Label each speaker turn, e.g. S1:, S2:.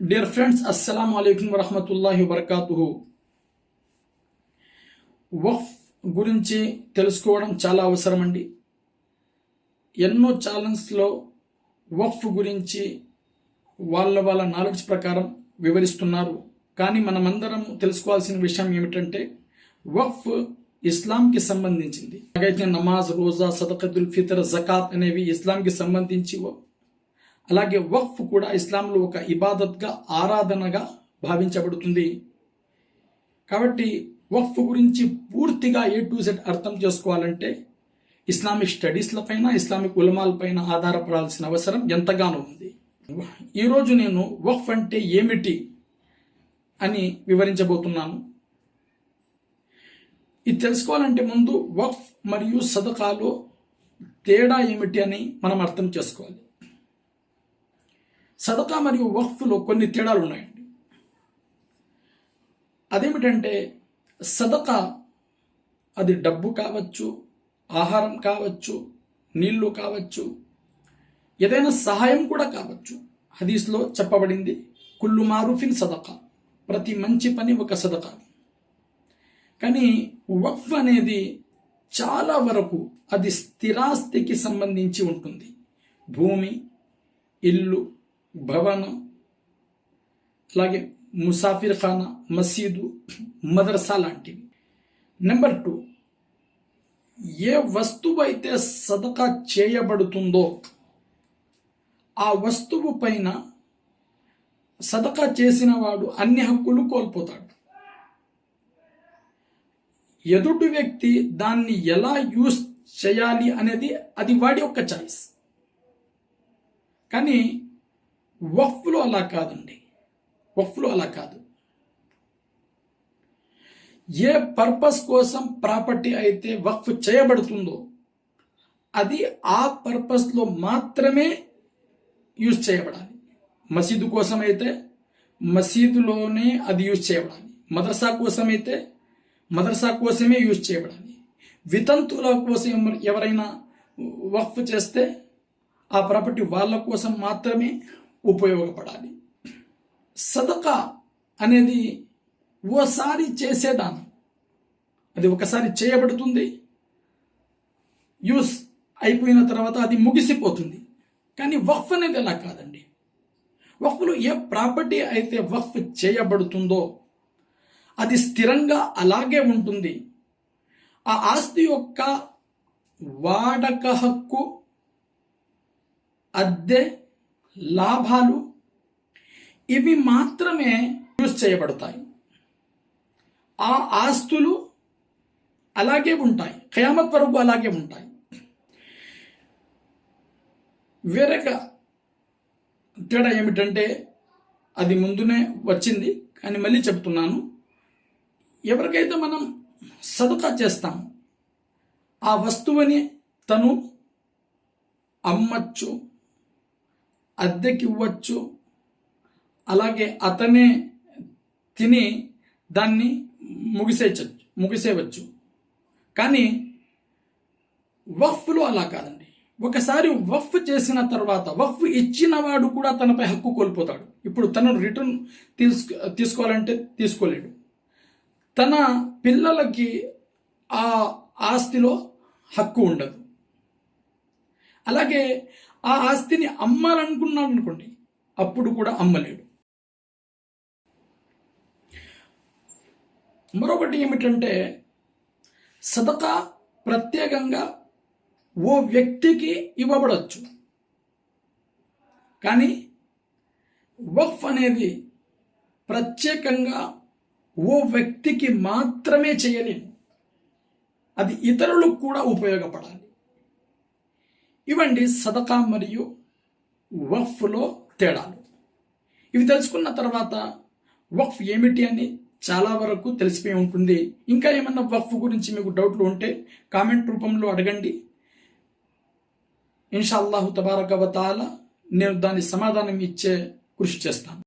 S1: Dear friends అస్సలం అయికం వరహమతుల్లాహి వబర్కాతుహు వఫ్ గురించి తెలుసుకోవడం చాలా అవసరం అండి ఎన్నో ఛానల్స్లో వఫ్ గురించి వాళ్ళ వాళ్ళ నాలెడ్జ్ ప్రకారం వివరిస్తున్నారు. కానీ మనమందరం తెలుసుకోవాల్సిన విషయం ఏమిటంటే వఫ్ ఇస్లాంకి సంబంధించింది. అలాగైతే నమాజ్ రోజా సదకతుల్ ఫితర్ జకాత్ అనేవి ఇస్లాంకి సంబంధించి అలాగే వక్ఫ్ కూడా ఇస్లాంలో ఒక ఇబాదత్గా ఆరాధనగా భావించబడుతుంది. కాబట్టి వక్ఫ్ గురించి పూర్తిగా ఏ టు జెడ్ అర్థం చేసుకోవాలంటే ఇస్లామిక్ స్టడీస్ల పైన ఇస్లామిక్ ఉలమాలపైన ఆధారపడాల్సిన అవసరం ఎంతగానో ఉంది. ఈరోజు నేను వక్ఫ్ అంటే ఏమిటి అని వివరించబోతున్నాను. ఇది తెలుసుకోవాలంటే ముందు వక్ఫ్ మరియు సదకాలో తేడా ఏమిటి అని మనం అర్థం చేసుకోవాలి. సదకా మరియు వక్ఫ్లో కొన్ని తేడాలు ఉన్నాయండి. అదేమిటంటే సదక అది డబ్బు కావచ్చు ఆహారం కావచ్చు నీళ్ళు కావచ్చు ఏదైనా సహాయం కూడా కావచ్చు. హదీస్లో చెప్పబడింది కుల్లు మారూఫిన్ సదక ప్రతి మంచి పని ఒక సదక. కానీ వక్ఫ్ అనేది చాలా వరకు అది స్థిరాస్తికి సంబంధించి ఉంటుంది. భూమి ఇల్లు భవనం అలాగే ముసాఫిర్ ఖానా మసీదు మదర్సా లాంటివి. నెంబర్ టూ ఏ వస్తువు అయితే సదకా చేయబడుతుందో ఆ వస్తువు పైన సదకా చేసిన వాడు అన్ని హక్కులు కోల్పోతాడు. ఎదుటి వ్యక్తి దాన్ని ఎలా యూస్ చేయాలి అనేది అది వాడి యొక్క చాయిస్. కానీ వఫ్లో అలా కాదండి. వఫ్లో అలా కాదు. ఏ పర్పస్ కోసం ప్రాపర్టీ అయితే వక్ఫ్ చేయబడుతుందో అది ఆ పర్పస్లో మాత్రమే యూజ్ చేయబడాలి. మసీదు కోసం అయితే మసీదులోనే అది యూజ్ చేయబడాలి. మదర్సా కోసం అయితే మదర్సా కోసమే యూజ్ చేయబడాలి. వితంతుల కోసం ఎవరైనా వక్ఫ్ చేస్తే ఆ ప్రాపర్టీ వాళ్ళ కోసం మాత్రమే ఉపయోగపడాలి. సదక అనేది ఓసారి చేసేదానం అది ఒకసారి చేయబడుతుంది. యూస్ అయిపోయిన తర్వాత అది ముగిసిపోతుంది. కానీ వఫ్ అనేది ఎలా కాదండి. వఫ్లో ఏ ప్రాపర్టీ అయితే వఫ్ చేయబడుతుందో అది స్థిరంగా అలాగే ఉంటుంది. ఆ ఆస్తి యొక్క వాడక హక్కు అద్దె లాభాలు ఇవి మాత్రమే యూజ్ చేయబడతాయి. ఆ ఆస్తులు అలాగే ఉంటాయి. ఖయామత్ వరకు అలాగే ఉంటాయి. వేరొక తేడా ఏమిటంటే అది ముందునే వచ్చింది కానీ మళ్ళీ చెప్తున్నాను. ఎవరికైతే మనం సదుకా చేస్తాం ఆ వస్తువుని తను అమ్మచ్చు అద్దెకి ఇవ్వచ్చు అలాగే అతనే తిని దాన్ని ముగిసేయచ్చు ముగిసేవచ్చు. కానీ వఫ్లో అలా కాదండి. ఒకసారి వఫ్ చేసిన తర్వాత వఫ్ ఇచ్చినవాడు కూడా తనపై హక్కు కోల్పోతాడు. ఇప్పుడు తను రిటర్న్ తీసుకు తీసుకోవాలంటే తీసుకోలేడు. తన పిల్లలకి ఆ ఆస్తిలో హక్కు ఉండదు. అలాగే ఆ ఆస్తిని అమ్మాలనుకున్నాడు అనుకోండి అప్పుడు కూడా అమ్మలేడు. మరొకటి ఏమిటంటే సదకా ప్రత్యేకంగా ఓ వ్యక్తికి ఇవ్వబడచ్చు. కానీ వఫ్ అనేది ప్రత్యేకంగా ఓ వ్యక్తికి మాత్రమే చేయలేము. అది ఇతరులకు కూడా ఉపయోగపడాలి. ఇవండి సదకా మరియు వఫ్లో తేడాలు. ఇవి తెలుసుకున్న తర్వాత వఫ్ ఏమిటి అని చాలా వరకు తెలిసిపోయి ఉంటుంది. ఇంకా ఏమన్నా వఫ్ గురించి మీకు డౌట్లు ఉంటే కామెంట్ రూపంలో అడగండి. ఇన్షాల్లాహు తబారక వతాల నేను దాని సమాధానం ఇచ్చే కృషి చేస్తాను.